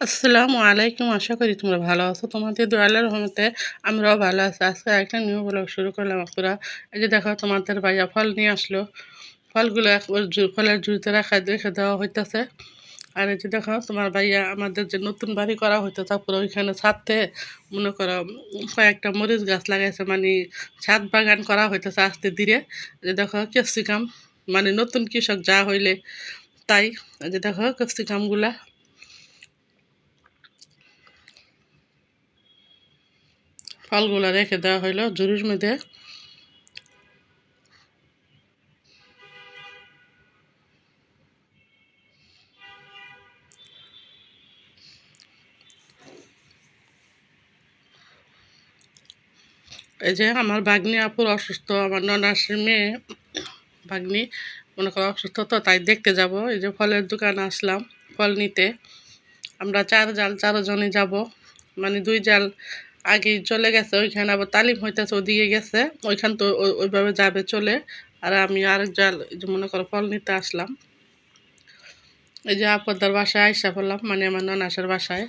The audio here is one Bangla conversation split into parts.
আসসালামু আলাইকুম, আশা করি তোমরা ভালো আছো। তোমাদের দোয়ালের রহমতে আমরাও ভালো আছি। আজকে একটা নিউ ব্লগ শুরু করলাম আপুরা। এই যে দেখো, তোমাদের ভাইয়া ফল নিয়ে আসলো। ফলগুলো একবার ফলের জুড়িতে রাখা, রেখে দেওয়া হইতেছে। আর এই যে দেখো, তোমার ভাইয়া আমাদের যে নতুন বাড়ি করা হইতো তারপরে ওইখানে ছাদতে মনে করো, কয়েকটা মরিচ গাছ লাগাইছে মানে ছাদ বাগান করা হইতেছে আস্তে ধীরে। যে দেখো, ক্যাপসিকাম মানে নতুন কৃষক যা হইলে তাই। যে দেখো, ক্যাপসিকামগুলা ফলগুলো রেখে দেওয়া হইল ঝুড়ির মধ্যে। এই যে আমার ভাগ্নি আপুর অসুস্থ, আমার ননাসের মেয়ে, ভাগ্নি মনে করো অসুস্থ তো, তাই দেখতে যাব। এই যে ফলের দোকানে আসলাম, ফল নিতে। আমরা চার জাল চারজনে যাব। মানে দুই জাল আগে চলে গেছে, ওইখানে আবার তালিম হইতেছে, ওদিকে গেছে। ওইখান তো ওইভাবে যাবে চলে। আর আমি আরেক জাল মনে করো ফল নিতে আসলাম। এই যে আপদার বাসায় আইসা পড়লাম মানে আমার ননাসের বাসায়,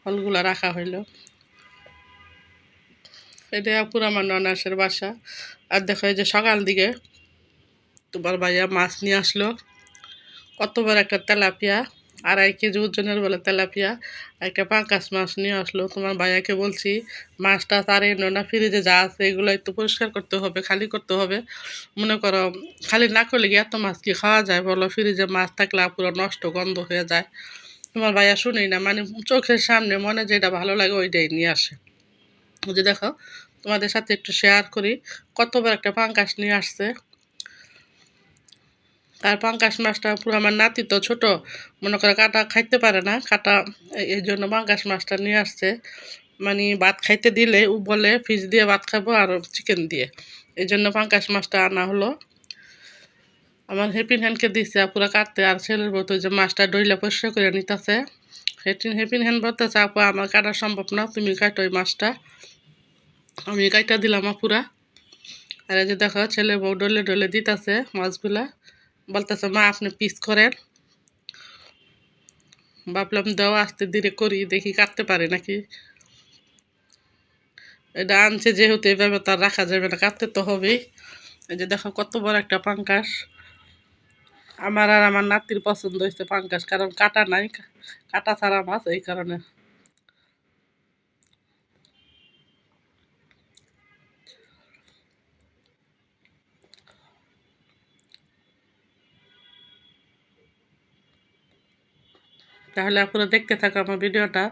ফলগুলো রাখা হইল। এটা পুরো আমার ননাসের বাসা। আর দেখো এই যে সকাল দিকে তোমার ভাইয়া মাছ নিয়ে আসলো। কত বড় একটা তেলাপিয়া। আড়াই কেজি ওজনের বলে তেলাপিয়া। একটা পাঙ্কাশ মাছ নিয়ে আসলো। তোমার ভাইয়াকে বলছি, মাছটা তার এনো না, ফ্রিজে যা আছে এগুলো একটু পরিষ্কার করতে হবে, খালি করতে হবে। মনে করো, খালি না করলে কি এত মাছ কি খাওয়া যায় বলো? ফ্রিজে মাছ থাকলে পুরো নষ্ট গন্ধ হয়ে যায়। তোমার ভাইয়া শুনি না মানে চোখের সামনে, মনে যেটা ভালো লাগে ওইটাই নিয়ে আসে। যে দেখো, তোমাদের সাথে একটু শেয়ার করি। কতবার একটা পাঙ্কাশ নিয়ে আসছে আর পাঙ্কাশ মাছটা পুরো আমার নাতি তো ছোট, মনে করে কাটা খাইতে পারে না, কাটা এই জন্য পাঙ্কাশ মাছটা নিয়ে আসছে। মানে ভাত খাইতে দিলে ও বলে ফিস দিয়ে ভাত খাব আর চিকেন দিয়ে। এই জন্য পাঙ্কাশ মাছটা আনা হলো। আমার হেপিন হ্যান্ডকে দিচ্ছে পুরো কাটতে, আর ছেলের বলতো যে মাছটা ডইলে পরিষ্কার করে নিতেছে। হেপিন হেপিন হ্যান্ড বলতেছে, আপু, আমার কাটা সম্ভব না, তুমি কাটো ওই মাছটা। আমি কাইটা দিলাম পুরা আর এই যে দেখো, ছেলে বউ ডলে ডলে দিতেছে মাছগুলা। বলতেছে, মা, আপনি পিস করেন। ভাবলাম দেওয়া আস্তে ধীরে করি, দেখি কাটতে পারে নাকি? এটা আনছে, যেহেতু এভাবে তার রাখা যাবে না, কাটতে তো হবেই। এই যে দেখো, কত বড় একটা পাঙ্কাশ। আমার আর আমার নাতির পছন্দ হয়েছে পাঙ্কাশ, কারণ কাটা নাই কাটা ছাড়া মাছ, এই কারণে। তাহলে আপনারা দেখতে থাকো আমার ভিডিওটা।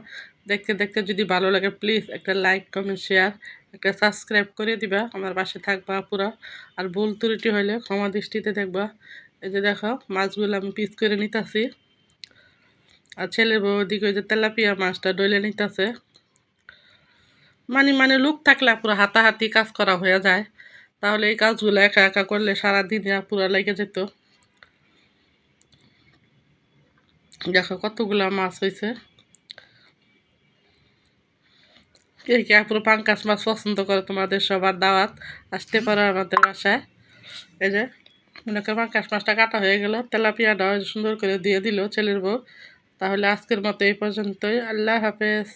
দেখতে দেখতে যদি ভালো লাগে প্লিজ একটা লাইক কমেন্ট শেয়ার একটা সাবস্ক্রাইব করে দিবা। আমার পাশে থাকবা পুরো আর ভুল ত্রুটি হলে ক্ষমা দৃষ্টিতে দেখবা। এই যে দেখো, মাছগুলো আমি পিস করে নিতেছি। আর ছেলের বউ দিকে ওই যে তেলাপিয়া মাছটা ডলে নিতেছে। মানে মানে লুক থাকলে পুরো হাতাহাতি কাজ করা হয়ে যায়। তাহলে এই কাজগুলো একা একা করলে সারাদিন পুরো লেগে যেত। দেখো কতগুলো মাছ হয়েছে কে কে পাঙ্কাশ মাছ পছন্দ করে তোমাদের সবার দাওয়াত, আসতে পারো আমাদের বাসায়। এই যে, মনে করো পাঙ্কাশ মাছটা কাটা হয়ে গেল তেলাপিয়াটা সুন্দর করে দিয়ে দিল ছেলের বউ। তাহলে আজকের মতো এই পর্যন্তই, আল্লাহ হাফেজ।